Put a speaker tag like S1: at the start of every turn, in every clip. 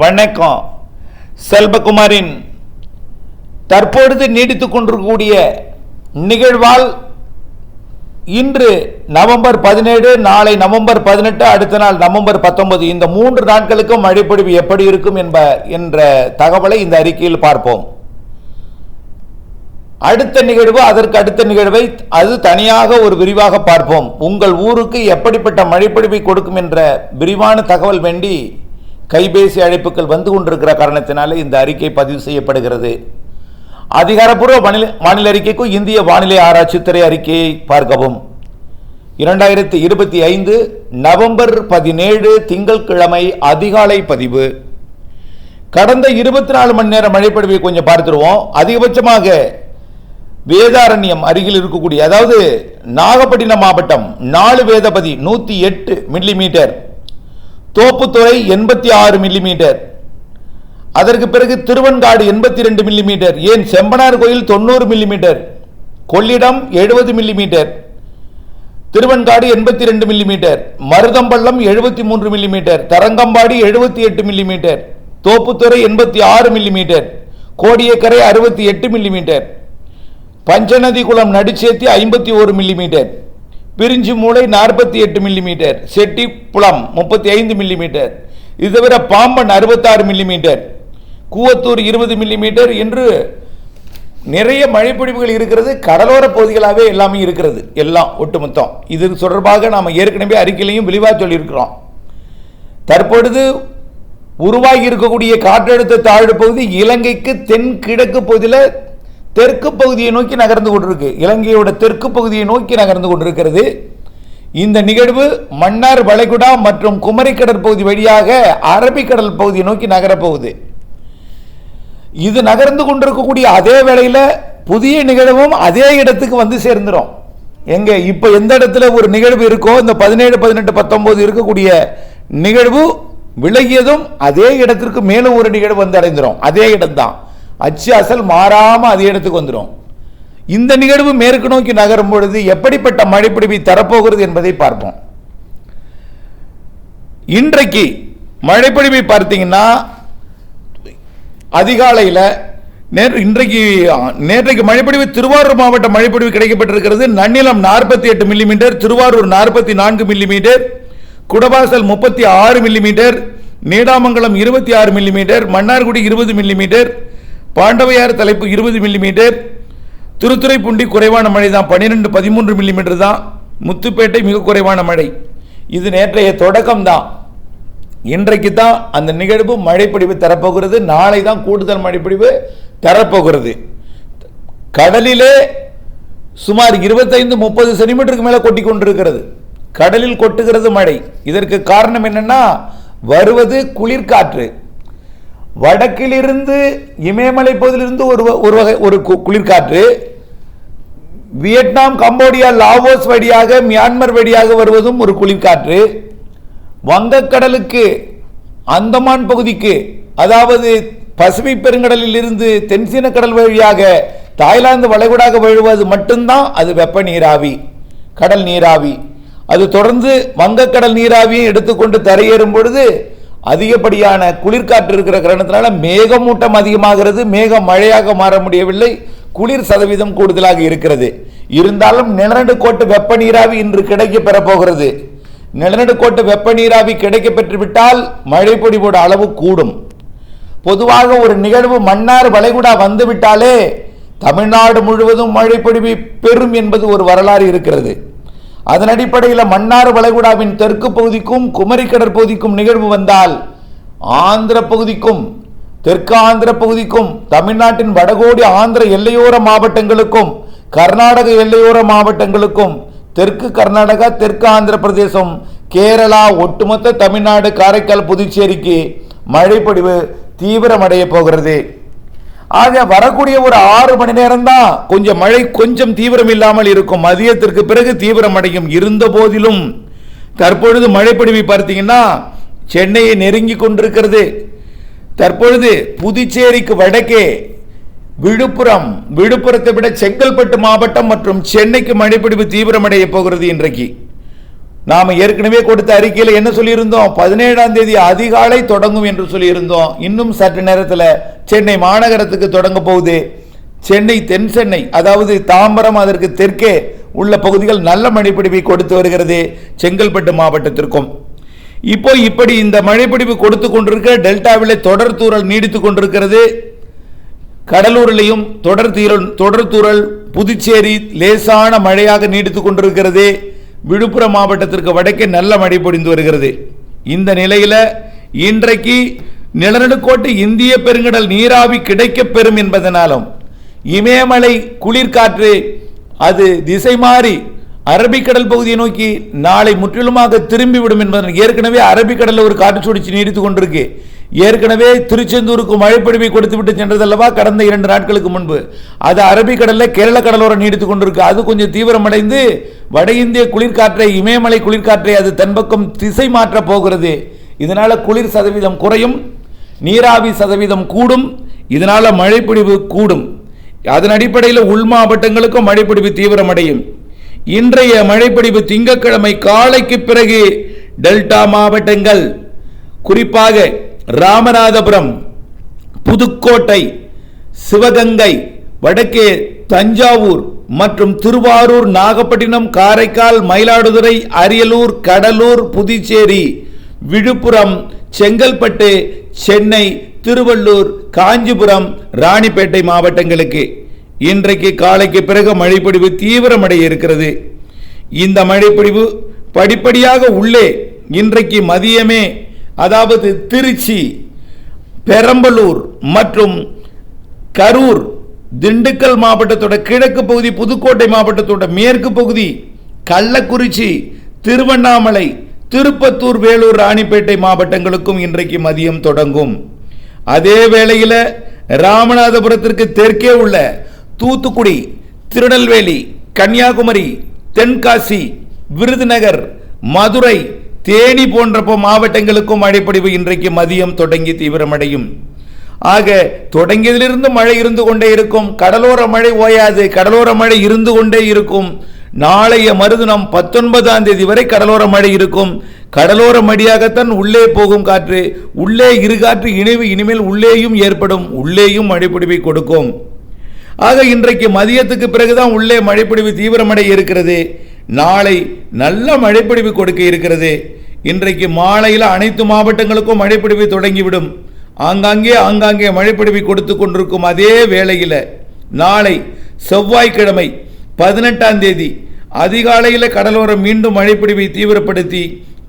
S1: வணக்கம். செல்வகுமாரின் தற்பொழுது நீடித்துக் கொண்டிருக்கக்கூடிய நிகழ்வால் இன்று நவம்பர் பதினேழு நாளை நவம்பர் பதினெட்டு அடுத்த நாள் நவம்பர் பத்தொன்பது. இந்த மூன்று நாட்களுக்கும் மழைப்பொழிவு எப்படி இருக்கும் என்ப என்ற தகவலை இந்த அறிக்கையில் பார்ப்போம். அடுத்த நிகழ்வு அதற்கு அடுத்த நிகழ்வை அது தனியாக ஒரு விரிவாக பார்ப்போம். உங்கள் ஊருக்கு எப்படிப்பட்ட மழைப்பொழிவை கொடுக்கும் என்ற விரிவான தகவல் வேண்டி கைபேசி அழைப்புகள் வந்து கொண்டிருக்கிற காரணத்தினாலே இந்த அறிக்கை பதிவு செய்யப்படுகிறது. அதிகாரப்பூர்வ வானிலை வானிலை அறிக்கைக்கும் இந்திய வானிலை ஆராய்ச்சித்துறை அறிக்கையை பார்க்கவும். இரண்டாயிரத்தி இருபத்தி ஐந்து நவம்பர் பதினேழு திங்கட்கிழமை அதிகாலை பதிவு. கடந்த இருபத்தி நாலு மணி நேரம் மழைப்பொழிவை கொஞ்சம் பார்த்துருவோம். அதிகபட்சமாக வேதாரண்யம் அருகில் இருக்கக்கூடிய அதாவது நாகப்பட்டினம் மாவட்டம் நாலு வேதபதி நூற்றி எட்டு மில்லிமீட்டர். தோப்புத்துறை எண்பத்தி ஆறு மில்லிமீட்டர் அதற்கு பிறகு திருவன்காடு எண்பத்தி ரெண்டு மில்லிமீட்டர் ஏன் செம்பனார் கோயில் தொண்ணூறு மில்லிமீட்டர் கொள்ளிடம் எழுபது மில்லிமீட்டர் திருவன்காடு எண்பத்தி ரெண்டு மில்லிமீட்டர் மருதம்பள்ளம் எழுபத்தி மூன்று மில்லிமீட்டர் தரங்கம்பாடி எழுபத்தி எட்டு மில்லிமீட்டர் தோப்புத்துறை எண்பத்தி ஆறு மில்லிமீட்டர் கோடியக்கரை அறுபத்தி எட்டு மில்லிமீட்டர் பஞ்சநதி குளம் நடுச்சேத்தி ஐம்பத்தி ஒரு மில்லிமீட்டர் பிரிஞ்சு மூளை நாற்பத்தி எட்டு மில்லிமீட்டர் செட்டி புலம் முப்பத்தி ஐந்து மில்லிமீட்டர் இது தவிர பாம்பன் அறுபத்தாறு மில்லிமீட்டர் கூவத்தூர் இருபது மில்லிமீட்டர் என்று நிறைய மழைப்பிடிப்புகள் இருக்கிறது கடலோர பகுதிகளாகவே எல்லாமே இருக்கிறது எல்லாம் ஒட்டுமொத்தம். இது தொடர்பாக நாம் ஏற்கனவே அறிக்கையிலையும் விரிவாக சொல்லியிருக்கிறோம். தற்பொழுது உருவாகி இருக்கக்கூடிய காற்றழுத்த தாழ்வு பகுதி இலங்கைக்கு தென்கிழக்கு பகுதியில் தெற்கு பகுதியை நோக்கி நகர்ந்து கொண்டிருக்கு. இலங்கையோட தெற்கு பகுதியை நோக்கி நகர்ந்து கொண்டிருக்கிறது. இந்த நிகழ்வு மன்னார் வளைகுடா மற்றும் குமரிக்கடல் பகுதி வழியாக அரபிக்கடல் பகுதியை நோக்கி நகரப்போகுது. இது நகர்ந்து கொண்டிருக்கக்கூடிய அதே வேளையில் புதிய நிகழ்வும் அதே இடத்துக்கு வந்து சேர்ந்துடும் எங்க இப்போ எந்த இடத்துல ஒரு நிகழ்வு இருக்கோ இந்த பதினேழு பதினெட்டு பத்தொன்பது இருக்கக்கூடிய நிகழ்வு விலகியதும் அதே இடத்திற்கு மேலும் ஒரு நிகழ்வு வந்து அடைந்துடும் அதே இடம்தான். அச்சு அசல் மாறாமல் அதே இடத்துக்கு வந்துடும் இந்த நிகழ்வு மேற்கு நோக்கி நகரும் பொழுது எப்படிப்பட்ட மழைப்பிடிப்பை தரப்போகிறது என்பதை பார்ப்போம். இன்றைக்கு மழைப்பிடிப்பை பார்த்தீங்கன்னா அதிகாலையில் நேற்று இன்றைக்கு நேற்றைக்கு மழைப்பொழிவு திருவாரூர் மாவட்ட மழைப்பொழிவு கிடைக்கப்பட்டிருக்கிறது. நன்னிலம் நாற்பத்தி எட்டு மில்லிமீட்டர் திருவாரூர் நாற்பத்தி நான்கு மில்லிமீட்டர் குடவாசல் முப்பத்தி ஆறு மில்லிமீட்டர் நீடாமங்கலம் இருபத்தி ஆறு மில்லிமீட்டர் மன்னார்குடி இருபது மில்லிமீட்டர் பாண்டவையார் தலைப்பு இருபது மில்லிமீட்டர் திருத்துறைப்பூண்டி குறைவான மழை தான் பன்னிரெண்டு பதிமூன்று மில்லிமீட்டர் தான் முத்துப்பேட்டை மிக குறைவான மழை. இது நேற்றைய தொடக்கம் தான். இன்றைக்கு தான் அந்த நிகழ்வு மழைப்பிடிவு தரப்போகிறது. நாளை தான் கூடுதல் மழைப்பிடிவு தரப்போகிறது. கடலிலே சுமார் இருபத்தைந்து முப்பது சென்டிமீட்டருக்கு மேலே கொட்டி கொண்டிருக்கிறது. கடலில் கொட்டுகிறது மழை. இதற்கு காரணம் என்னென்னா வருவது குளிர்காற்று. வடக்கிலிருந்து இமயமலை பகுதியிலிருந்து ஒரு வ- ஒரு வகை ஒரு கு- குளிர்காற்று வியட்நாம் கம்போடியா லாவோஸ் வழியாக மியான்மர் வழியாக வருவதும் ஒரு குளிர்காற்று. வங்கக்கடலுக்கு அந்தமான் பகுதிக்கு அதாவது பசிபிக் பெருங்கடலில் இருந்து தென்சீன கடல் வழியாக தாய்லாந்து வளைகுடாக வழுவது மட்டும்தான் அது வெப்ப நீராவி கடல் நீராவி. அது தொடர்ந்து வங்கக்கடல் நீராவியை எடுத்துக்கொண்டு தரையேறும் பொழுது அதிகப்படியான குளிர்காற்று இருக்கிற காரணத்தினால மேகமூட்டம் அதிகமாகிறது மேகம் மழையாக மாற முடியவில்லை. குளிர் சதவீதம் கூடுதலாக இருக்கிறது. இருந்தாலும் நிலநடுக்கோட்டு வெப்ப நீராவி இன்று கிடைக்க பெறப்போகிறது. நிலநடுக்கோட்டு வெப்ப நீராவி கிடைக்க பெற்றுவிட்டால் மழைப்பொழிவோட அளவு கூடும். பொதுவாக ஒரு நிகழ்வு மன்னார் வளைகுடா வந்துவிட்டாலே தமிழ்நாடு முழுவதும் மழைப்பொழிவை பெறும் என்பது ஒரு வரலாறு இருக்கிறது. அதன் அடிப்படையில் மன்னார் வளைகுடாவின் தெற்கு பகுதிக்கும் குமரி கடற்பகுதிக்கும் நிகழ்வு வந்தால் ஆந்திர பகுதிக்கும் தெற்கு ஆந்திர பகுதிக்கும் தமிழ்நாட்டின் வடகோடி ஆந்திர எல்லையோர மாவட்டங்களுக்கும் கர்நாடக எல்லையோர மாவட்டங்களுக்கும் தெற்கு கர்நாடகா தெற்கு ஆந்திர பிரதேசம் கேரளா ஒட்டுமொத்த தமிழ்நாடு காரைக்கால் புதுச்சேரிக்கு மழைப்பொடிவு தீவிரமடைய போகிறது. ஆக வரக்கூடிய ஒரு ஆறு மணி நேரம் தான் கொஞ்சம் மழை கொஞ்சம் தீவிரம் இல்லாமல் இருக்கும். மதியத்திற்கு பிறகு தீவிரமடையும் இருந்த போதிலும் தற்பொழுது மழைப்பொழிவை பார்த்தீங்கன்னா சென்னையை நெருங்கி கொண்டிருக்கிறது. தற்பொழுது புதுச்சேரிக்கு வடக்கே விழுப்புரம் விழுப்புரத்தை விட செங்கல்பட்டு மாவட்டம் மற்றும் சென்னைக்கு மழைப்பிடிப்பு தீவிரமடைய போகிறது இன்றைக்கு. நாம் ஏற்கனவே கொடுத்த அறிக்கையில் என்ன சொல்லியிருந்தோம்? பதினேழாம் தேதி அதிகாலை தொடங்கும் என்று சொல்லியிருந்தோம். இன்னும் சற்று நேரத்தில் சென்னை மாநகரத்துக்கு தொடங்க போகுது. சென்னை தென் சென்னை அதாவது தாம்பரம் அதற்கு தெற்கே உள்ள பகுதிகள் நல்ல மழைப்பிடிப்பை கொடுத்து வருகிறது செங்கல்பட்டு மாவட்டத்திற்கும். இப்போ இப்படி இந்த மழைப்பிடிப்பு கொடுத்து கொண்டிருக்க டெல்டாவில் தொடர் தூரல் நீடித்து கொண்டிருக்கிறது. கடலூரிலையும் தொடர் தீரல் தொடர் தூரல் புதுச்சேரி லேசான மழையாக நீடித்து கொண்டிருக்கிறது. விழுப்புரம் மாவட்டத்திற்கு வடக்கே நல்ல மழை பொழிந்து வருகிறது. இந்த நிலையில் இன்றைக்கு நிலநடுக்கோட்டு இந்திய பெருங்கடல் நீராவி கிடைக்கப் பெறும் என்பதனாலும் இமயமலை குளிர்காற்று அது திசை மாறி அரபிக்கடல் பகுதியை நோக்கி நாளை முற்றிலுமாக திரும்பிவிடும் என்பதன் ஏற்கனவே அரபிக்கடலில் ஒரு காற்று சுழற்சி நீடித்துக் கொண்டிருக்கு. ஏற்கனவே திருச்செந்தூருக்கு மழைப்பிடிவை கொடுத்துவிட்டு சென்றதல்லவா கடந்த இரண்டு நாட்களுக்கு முன்பு. அது அரபிக்கடலில் கேரள கடலோரம் நீடித்துக் கொண்டிருக்கு. அது கொஞ்சம் தீவிரமடைந்து வட இந்திய குளிர்காற்றை இமயமலை குளிர்காற்றை அது தன்பக்கம் திசை மாற்றப் போகிறது. இதனால் குளிர் சதவீதம் குறையும் நீராவி சதவீதம் கூடும் இதனால் மழைப்பிடிவு கூடும். அதன் அடிப்படையில் உள் மாவட்டங்களுக்கும் மழைப்பிடிவு தீவிரமடையும். இன்றைய மழைப்பிடிவு திங்கட்கிழமை காலைக்கு பிறகு டெல்டா மாவட்டங்கள் குறிப்பாக ராமநாதபுரம் புதுக்கோட்டை சிவகங்கை வடக்கே தஞ்சாவூர் மற்றும் திருவாரூர் நாகப்பட்டினம் காரைக்கால் மயிலாடுதுறை அரியலூர் கடலூர் புதுச்சேரி விழுப்புரம் செங்கல்பட்டு சென்னை திருவள்ளூர் காஞ்சிபுரம் ராணிப்பேட்டை மாவட்டங்களுக்கு. இன்றைக்கு காலைக்கு பிறகு மழைப்பொழிவு தீவிரமடைய இருக்கிறது. இந்த மழைப்பொழிவு படிப்படியாக உள்ளே இன்றைக்கு மதியமே அதாவது திருச்சி பெரம்பலூர் மற்றும் கரூர் திண்டுக்கல் மாவட்டத்தோட கிழக்கு பகுதி புதுக்கோட்டை மாவட்டத்தோட மேற்கு பகுதி கள்ளக்குறிச்சி திருவண்ணாமலை திருப்பத்தூர் வேலூர் ராணிப்பேட்டை மாவட்டங்களுக்கும் இன்றைக்கு மதியம் தொடங்கும். அதே வேளையில் ராமநாதபுரத்திற்கு தெற்கே உள்ள தூத்துக்குடி திருநெல்வேலி கன்னியாகுமரி தென்காசி விருதுநகர் மதுரை தேனி போன்ற போ- மாவட்டங்களுக்கும் மழைப்பொழிவு இன்றைக்கு மதியம் தொடங்கி தீவிரமடையும். ஆக தொடங்கியதிலிருந்து மழை இருந்து கொண்டே இருக்கும் கடலோர மழை ஓயாது கடலோர மழை இருந்து கொண்டே இருக்கும். நாளைய மறுதினம் பத்தொன்பதாம் தேதி வரை கடலோர மழை இருக்கும். கடலோர மடியாகத்தான் உள்ளே போகும் காற்று உள்ளே இரு காற்று இணைவு இனிமேல் உள்ளேயும் ஏற்படும் உள்ளேயும் மழைப்பிடிவை கொடுக்கும். ஆக இன்றைக்கு மதியத்துக்கு பிறகுதான் உள்ளே மழைப்பிடிவு தீவிரமடைய இருக்கிறது. நாளை நல்ல மழைப்பிடிவு கொடுக்க இருக்கிறது. இன்றைக்கு மாலையில் அனைத்து மாவட்டங்களுக்கும் மழைப்பிடிவு தொடங்கிவிடும். ஆங்காங்கே ஆங்காங்கே மழைப்பிடிவு கொடுத்து கொண்டிருக்கும் அதே வேளையில் நாளை செவ்வாய்க்கிழமை பதினெட்டாம் தேதி அதிகாலையில் கடலோரம் மீண்டும் மழைப்பிடிவை தீவிரப்படுத்தி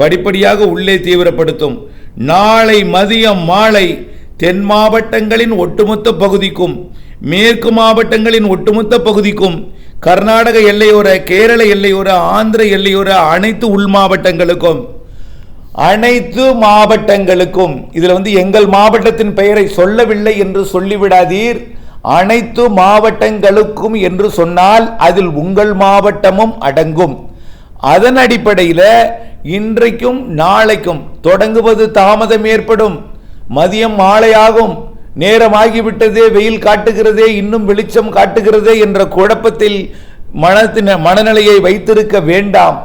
S1: படிப்படியாக உள்ளே தீவிரப்படுத்தும். நாளை மதியம் மாலை தென் மாவட்டங்களின் ஒட்டுமொத்த பகுதிக்கும் மேற்கு மாவட்டங்களின் ஒட்டுமொத்த பகுதிக்கும் கர்நாடக எல்லையோர கேரள எல்லையோர ஆந்திர எல்லையோர அனைத்து உள் மாவட்டங்களுக்கும் அனைத்து மாவட்டங்களுக்கும் இதில் வந்து எங்கள் மாவட்டத்தின் பெயரை சொல்லவில்லை என்று சொல்லிவிடாதீர். அனைத்து மாவட்டங்களுக்கும் என்று சொன்னால் அதில் உங்கள் மாவட்டமும் அடங்கும். அதன் அடிப்படையில் இன்றைக்கும் நாளைக்கும் தொடங்குவது தாமதம் ஏற்படும். மதியம் மாலையாகும். நேரமாகிவிட்டதே வெயில் காட்டுகிறதே இன்னும் வெளிச்சம் காட்டுகிறதே என்ற குழப்பத்தில் மனத்தின மனநிலையை வைத்திருக்க வேண்டாம்.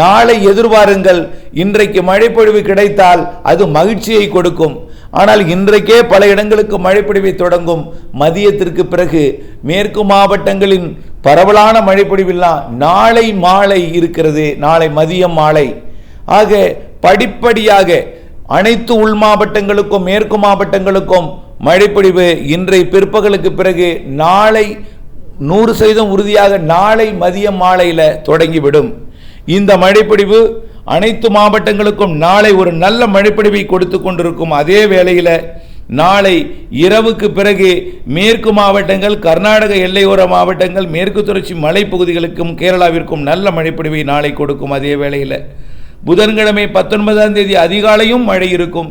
S1: நாளை எதிர்பாருங்கள் இன்றைக்கு மழைப்பொழிவு கிடைத்தால் அது மகிழ்ச்சியை கொடுக்கும். ஆனால் இன்றைக்கே பல இடங்களுக்கு மழைப்பொழிவை தொடங்கும். மதியத்திற்கு பிறகு மேற்கு மாவட்டங்களின் பரவலான மழைப்பொழிவெல்லாம் நாளை மாலை இருக்கிறது. நாளை மதியம் மாலை. ஆக படிப்படியாக அனைத்து உள் மாவட்டங்களுக்கும் மேற்கு மாவட்டங்களுக்கும் மழைப்பொழிவு இன்றை பிற்பகலுக்கு பிறகு நாளை நூறு சதவீதம் உறுதியாக நாளை மதியம் மாலையில் தொடங்கிவிடும். இந்த மழைப்பொழிவு அனைத்து மாவட்டங்களுக்கும் நாளை ஒரு நல்ல மழைப்பொழிவை கொடுத்து கொண்டிருக்கும். அதே வேளையில் நாளை இரவுக்கு பிறகு மேற்கு மாவட்டங்கள் கர்நாடக எல்லையோர மாவட்டங்கள் மேற்கு தொடர்ச்சி மலைப்பகுதிகளுக்கும் கேரளாவிற்கும் நல்ல மழைப்பொழிவை நாளை கொடுக்கும். அதே வேளையில் புதன்கிழமை பத்தொன்பதாம் தேதி அதிகாலையும் மழை இருக்கும்.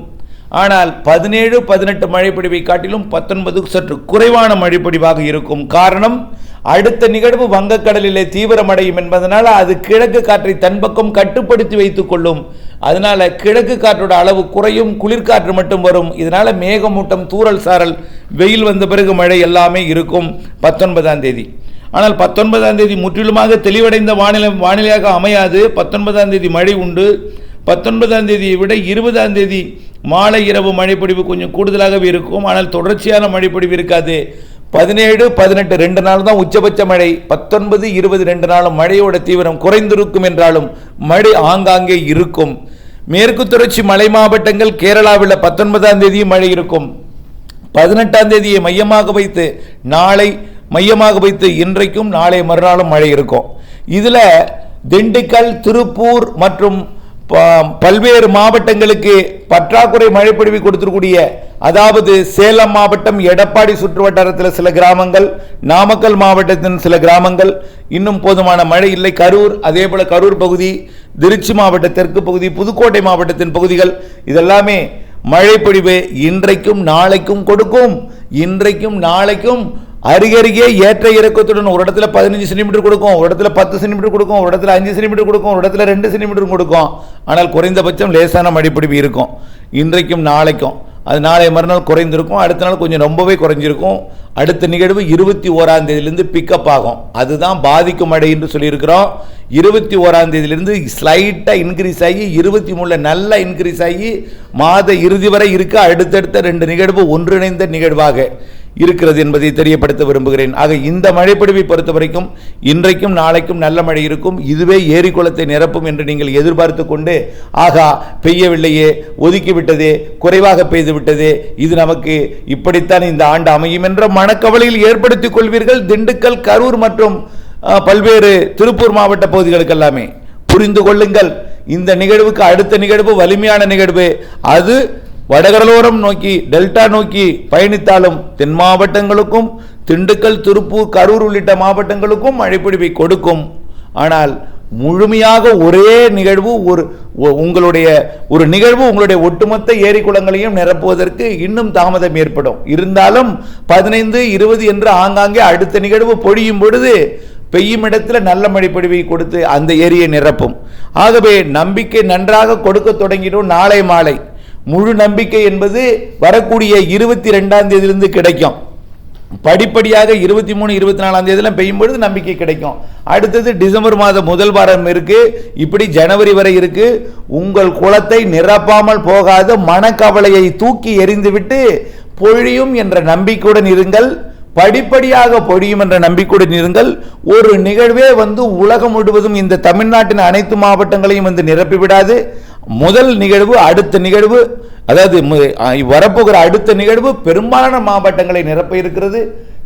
S1: ஆனால் பதினேழு பதினெட்டு மழைப்பொழிவை காட்டிலும் பத்தொன்பது சற்று குறைவான மழைப்பொழிவாக இருக்கும் காரணம் அடுத்த நிகழ்வு வங்கக்கடலிலே தீவிரமடையும் என்பதனால் அது கிழக்கு காற்றை தன்பக்கம் கட்டுப்படுத்தி வைத்துக் கொள்ளும். அதனால கிழக்கு காற்றோட அளவு குறையும் குளிர்காற்று மட்டும் வரும். இதனால மேகமூட்டம் தூறல் சாரல் வெயில் வந்த பிறகு மழை எல்லாமே இருக்கும் பத்தொன்பதாம் தேதி. ஆனால் பத்தொன்பதாம் தேதி முற்றிலுமாக தெளிவடைந்த வானிலை வானிலையாக அமையாது. பத்தொன்பதாம் தேதி மழை உண்டு. பத்தொன்பதாம் தேதியை விட இருபதாம் தேதி மாலை இரவு மழைப்பொழிவு கொஞ்சம் கூடுதலாகவே இருக்கும். ஆனால் தொடர்ச்சியான மழைப்பொழிவு இருக்காது. பதினேழு பதினெட்டு ரெண்டு நாள் தான் உச்சபட்ச மழை. பத்தொன்பது இருபது ரெண்டு நாளும் மழையோட தீவிரம் குறைந்திருக்கும் என்றாலும் மழை ஆங்காங்கே இருக்கும். மேற்கு தொடர்ச்சி மலை மாவட்டங்கள் கேரளாவில் பத்தொன்பதாம் தேதியும் மழை இருக்கும். பதினெட்டாம் தேதியை மையமாக வைத்து நாளை மையமாக வைத்து இன்றைக்கும் நாளை மறுநாளும் மழை இருக்கும். இதில் திண்டுக்கல் திருப்பூர் மற்றும் பல்வேறு மாவட்டங்களுக்கு பற்றாக்குறை மழைப்பொழிவு கொடுத்துருக்கூடிய அதாவது சேலம் மாவட்டம் எடப்பாடி சுற்றுவட்டாரத்தில் சில கிராமங்கள் நாமக்கல் மாவட்டத்தின் சில கிராமங்கள் இன்னும் போதுமான மழை இல்லை. கரூர் அதே போல் கரூர் பகுதி திருச்சி மாவட்ட தெற்கு பகுதி புதுக்கோட்டை மாவட்டத்தின் பகுதிகள் இதெல்லாமே மழைப்பொழிவு இன்றைக்கும் நாளைக்கும் கொடுக்கும். இன்றைக்கும் நாளைக்கும் அருகருகே ஏற்ற இறக்கத்துடன் ஒரு இடத்துல பதினஞ்சு சென்டிமீட்டர் கொடுக்கும் ஒரு இடத்துல பத்து சென்டிமீட்டர் கொடுக்கும் ஒரு இடத்துல அஞ்சு சென்டிமீட்டர் கொடுக்கும் ஒரு இடத்துல ரெண்டு சென்டிமீட்டர் கொடுக்கும். ஆனால் குறைந்தபட்சம் லேசான மடிப்பிடிப்பு இருக்கும். இன்றைக்கும் நாளைக்கும். அது நாளை மறுநாள் குறைந்திருக்கும். அடுத்த நாள் கொஞ்சம் ரொம்பவே குறைஞ்சிருக்கும். அடுத்த நிகழ்வு இருபத்தி ஓராம் பிக்கப் ஆகும். அதுதான் பாதிக்கும் மழை என்று சொல்லியிருக்கிறோம். இருபத்தி ஓராம் ஸ்லைட்டாக இன்க்ரீஸ் ஆகி இருபத்தி மூணில் நல்லா இன்க்ரீஸ் ஆகி மாத இறுதி வரை இருக்க அடுத்தடுத்த ரெண்டு நிகழ்வு ஒன்றிணைந்த நிகழ்வாக. இருக்கிறது என்பதை தெரியப்படுத்த விரும்புகிறேன். ஆக இந்த மழைப்பொழிவை பொறுத்த வரைக்கும் இன்றைக்கும் நாளைக்கும் நல்ல மழை இருக்கும். இதுவே ஏரி குளத்தை நிரப்பும் என்று நீங்கள் எதிர்பார்த்து கொண்டு ஆகா பெய்யவில்லையே ஒதுக்கிவிட்டதே குறைவாக பெய்து விட்டதே இது நமக்கு இப்படித்தான் இந்த ஆண்டு அமையும் என்ற மனக்கவலையில் ஏற்படுத்திக் கொள்வீர்கள். திண்டுக்கல் கரூர் மற்றும் பல்வேறு திருப்பூர் மாவட்ட பகுதிகளுக்கு எல்லாமே புரிந்து கொள்ளுங்கள். இந்த நிகழ்வுக்கு அடுத்த நிகழ்வு வலிமையான நிகழ்வு. அது வடகடலோரம் நோக்கி டெல்டா நோக்கி பயணித்தாலும் தென் மாவட்டங்களுக்கும் திண்டுக்கல் திருப்பூர் கரூர் உள்ளிட்ட மாவட்டங்களுக்கும் மழைப்பிடிவை கொடுக்கும். ஆனால் முழுமையாக ஒரே நிகழ்வு ஒரு உங்களுடைய ஒரு நிகழ்வு உங்களுடைய ஒட்டுமொத்த ஏரி குளங்களையும் நிரப்புவதற்கு இன்னும் தாமதம் ஏற்படும். இருந்தாலும் பதினைந்து இருபது என்று ஆங்காங்கே அடுத்த நிகழ்வு பொழியும் பொழுது பெய்யும் இடத்துல நல்ல மழைப்பொழிவை கொடுத்து அந்த ஏரியை நிரப்பும். ஆகவே நம்பிக்கை நன்றாக கொடுக்க தொடங்கிடும் நாளை மாலை. முழு நம்பிக்கை என்பது வரக்கூடிய இருபத்தி ரெண்டாம் தேதியிலிருந்து கிடைக்கும். படிப்படியாக இருபத்தி மூணு இருபத்தி நாலாம் தேதியெல்லாம் பெய்யும் பொழுது நம்பிக்கை கிடைக்கும். அடுத்தது டிசம்பர் மாதம் முதல் வாரம் இருக்கு. இப்படி ஜனவரி வரை இருக்கு. உங்கள் குளத்தை நிரப்பாமல் போகாத மனக்கவலையை தூக்கி எறிந்துவிட்டு பொழியும் என்ற நம்பிக்கையுடன் இருங்கள். படிப்படியாக பொழியும் என்ற நம்பிக்கையுடன் இருங்கள். ஒரு நிகழ்வே வந்து உலகம் முழுவதும் இந்த தமிழ்நாட்டின் அனைத்து மாவட்டங்களையும் வந்து நிரப்பிவிடாது. முதல் நிகழ்வு அடுத்த நிகழ்வு அதாவது வரப்போகிற அடுத்த நிகழ்வு பெரும்பாலான மாவட்டங்களை நிரப்ப இருக்கிறது.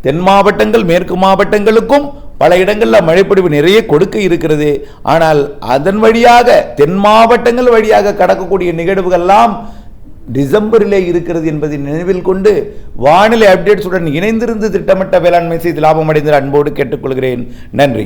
S1: தென் மாவட்டங்கள் மேற்கு மாவட்டங்களுக்கும் பல இடங்களில் மழைப்பொழிவு நிறைய கொடுக்க இருக்கிறது. ஆனால் அதன் வழியாக தென் மாவட்டங்கள் வழியாக கடக்கக்கூடிய நிகழ்வுகள்லாம் டிசம்பரிலே இருக்கிறது என்பதை நினைவில் கொண்டு வானிலை அப்டேட்ஸுடன் இணைந்திருந்து திட்டமிட்ட வேளாண்மை செய்து லாபம் அடைந்த அன்போடு கேட்டுக்கொள்கிறேன். நன்றி.